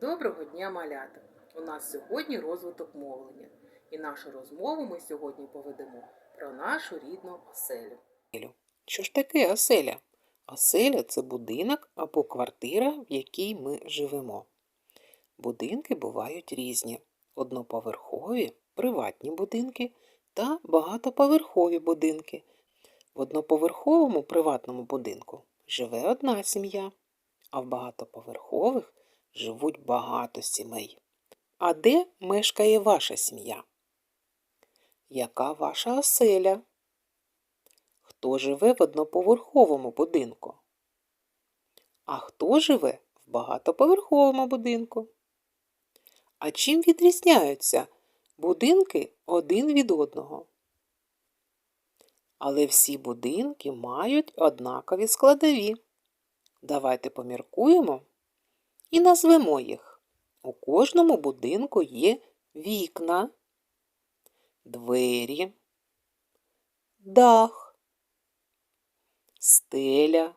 Доброго дня, малята! У нас сьогодні розвиток мовлення. І нашу розмову ми сьогодні поведемо про нашу рідну оселю. Що ж таке оселя? Оселя це будинок або квартира, в якій ми живемо. Будинки бувають різні: одноповерхові, приватні будинки та багатоповерхові будинки. В одноповерховому приватному будинку живе одна сім'я, а в багатоповерхових живуть багато сімей. А де мешкає ваша сім'я? Яка ваша оселя? Хто живе в одноповерховому будинку? А хто живе в багатоповерховому будинку? А чим відрізняються будинки один від одного? Але всі будинки мають однакові складові. Давайте поміркуємо і назвемо їх. У кожному будинку є вікна, двері, дах, стеля,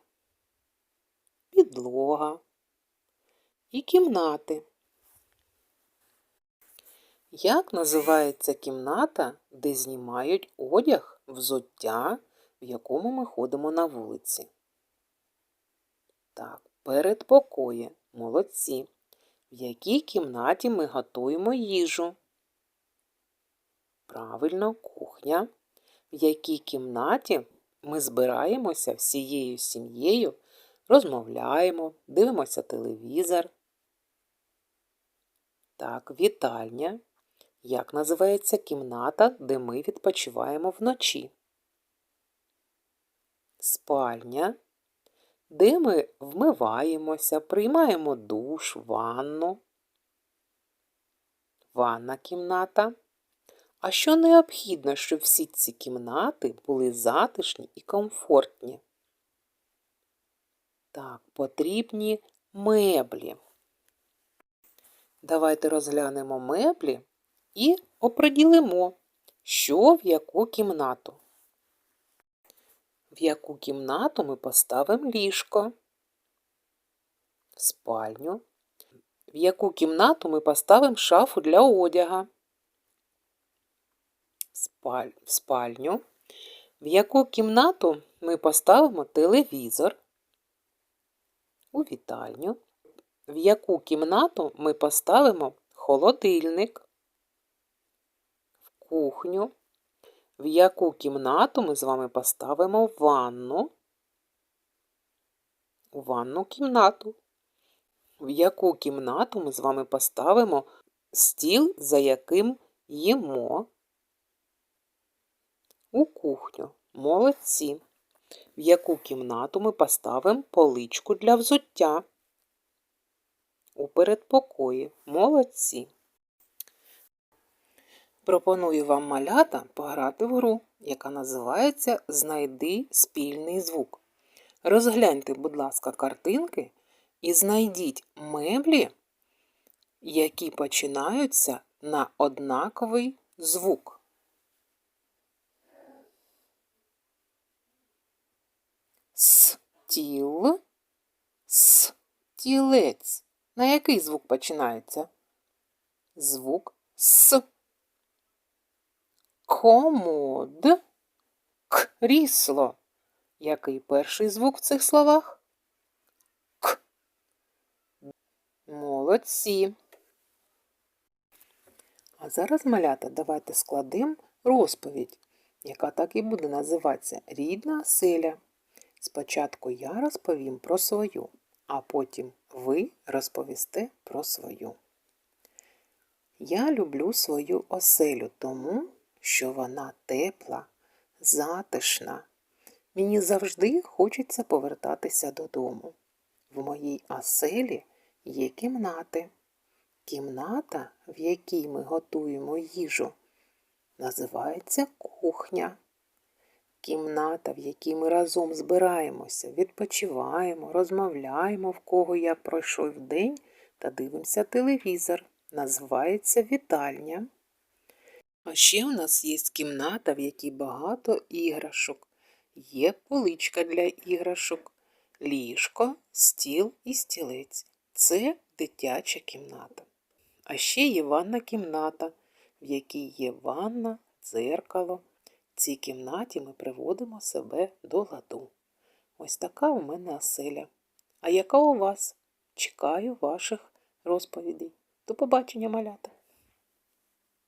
підлога і кімнати. Як називається кімната, де знімають одяг, взуття, в якому ми ходимо на вулиці? Так, передпокоє. Молодці. В якій кімнаті ми готуємо їжу? Правильно, кухня. В якій кімнаті ми збираємося всією сім'єю, розмовляємо, дивимося телевізор. Так, вітальня. Як називається кімната, де ми відпочиваємо вночі? Спальня, де ми вмиваємося, приймаємо душ, ванну. Ванна кімната. А що необхідно, щоб всі ці кімнати були затишні і комфортні? Так, потрібні меблі. Давайте розглянемо меблі і оприділимо, що в яку кімнату. В яку кімнату ми поставимо ліжко, в спальню, в яку кімнату ми поставимо шафу для одяга, в спальню, в яку кімнату ми поставимо телевізор, у вітальню, в яку кімнату ми поставимо холодильник, в кухню, в яку кімнату ми з вами поставимо ванну, у ванну кімнату, в яку кімнату ми з вами поставимо стіл, за яким їмо, у кухню. Молодці. В яку кімнату ми поставимо поличку для взуття? У передпокої. Молодці. Пропоную вам малята пограти в гру, яка називається Знайди спільний звук. Розгляньте, будь ласка, картинки і знайдіть меблі, які починаються на однаковий звук. Стіл, стілець. На який звук починається? Звук С. Комод. Крісло. Який перший звук в цих словах? К. Молодці. А зараз, малята, давайте складемо розповідь, яка так і буде називатися Рідна оселя. Спочатку я розповім про свою, а потім ви розповісте про свою. Я люблю свою оселю тому, що вона тепла, затишна. Мені завжди хочеться повертатися додому. В моїй оселі є кімнати. Кімната, в якій ми готуємо їжу, називається кухня. Кімната, в якій ми разом збираємося, відпочиваємо, розмовляємо, в кого як пройшов день та дивимося телевізор. Називається вітальня. А ще у нас є кімната, в якій багато іграшок. Є поличка для іграшок, ліжко, стіл і стілець. Це дитяча кімната. А ще є ванна кімната, в якій є ванна, дзеркало. В цій кімнаті ми приводимо себе до ладу. Ось така у мене оселя. А яка у вас? Чекаю ваших розповідей. До побачення, малята!